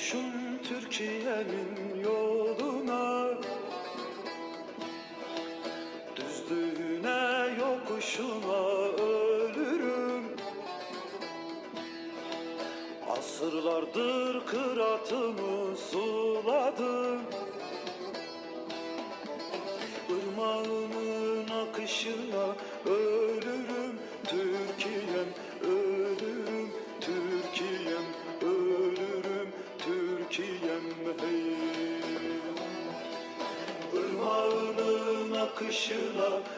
Koymuşum Türkiye'nin yoluna. Düzlüğüne yokuşuna ölürüm. Asırlardır kıratımı suladım Irmağının akışına ölürüm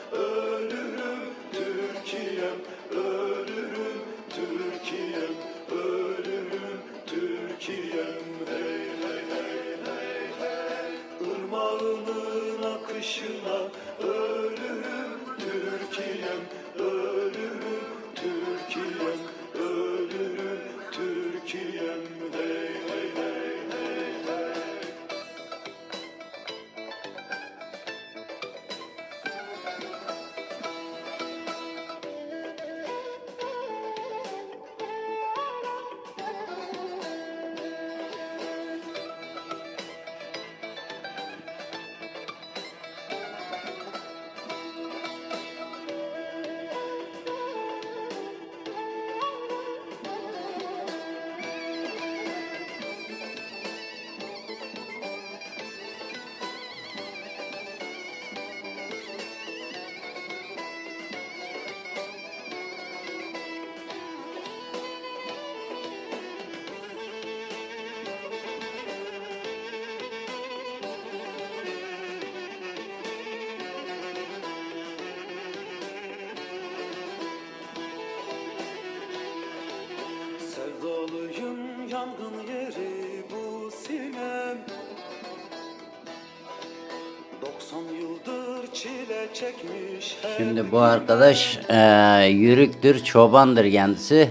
Şimdi bu arkadaş eee, yürüktür, çobandır kendisi.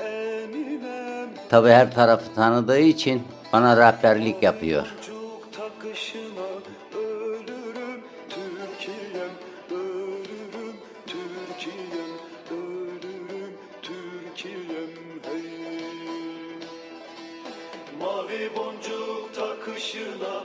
eninem tabi her tarafı tanıdığı için bana rehberlik yapıyor. Mavi boncuk takışına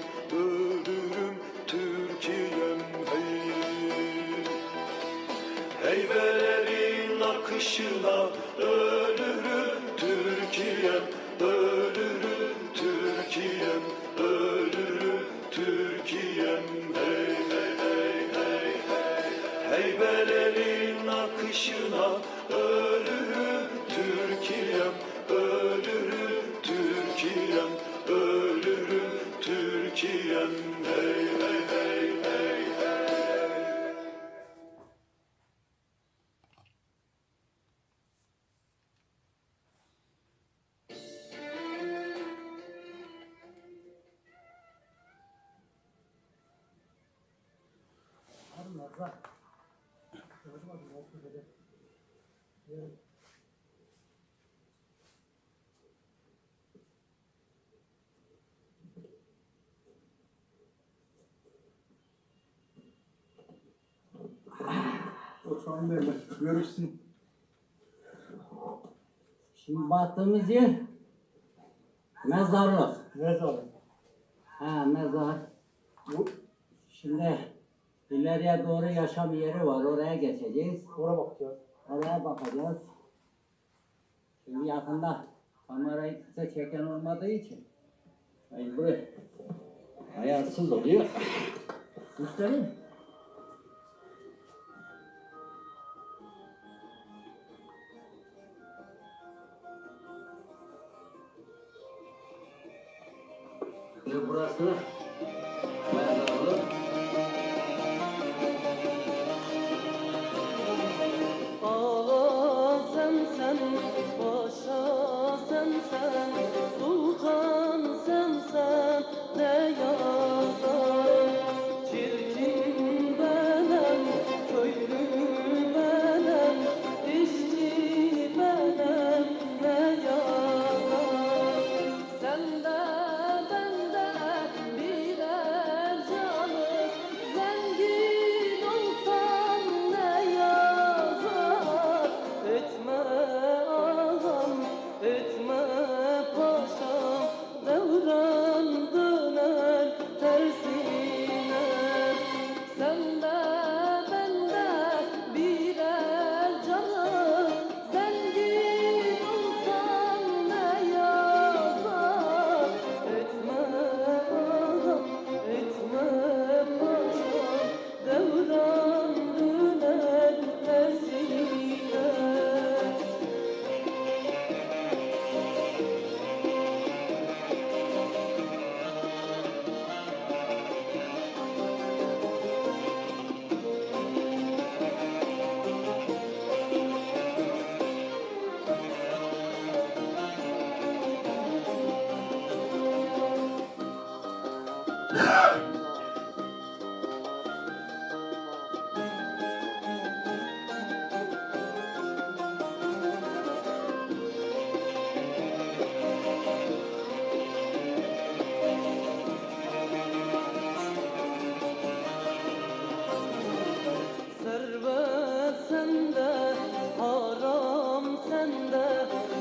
Akışına ölürüm Türkiye'm ölürüm Türkiye'm ölürüm Türkiye'm hey hey hey hey hey Heybelerin akışına ölürüm Türkiye'm ölürüm Türkiye'm Oturalım derler. Görürsün. Şimdi baktığımız yer mezarlık. Mezarlık. Ha mezar. Bu Şimdi ileriye doğru yaşam yeri var. Oraya geçeceğiz. oraya bakacağız. Oraya bakacağız. Şimdi yakında kamerayı kimse çeken olmadığı için mecbur ayarsız oluyor. Şimdi burası mezarlık. Ağa sende, haram sende,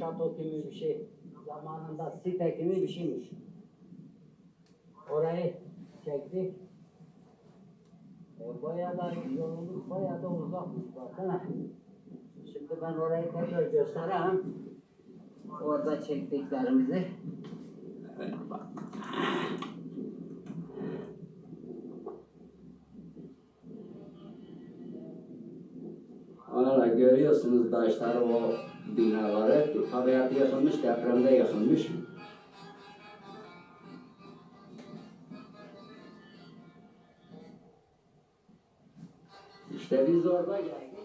şato gibi bir şey. Zamanında site gibi bir şeymiş. Orayı çektik. E, bayağı da yolumuz bayağı da uzakmış baksana. Şimdi ben orayı tekrar göstereyim. Orada çektiklerimizi. Evet, bak. Valla görüyorsunuz taşları o binaları havaya yıkılmış, depremde yıkılmış. İşte biz orada geldik.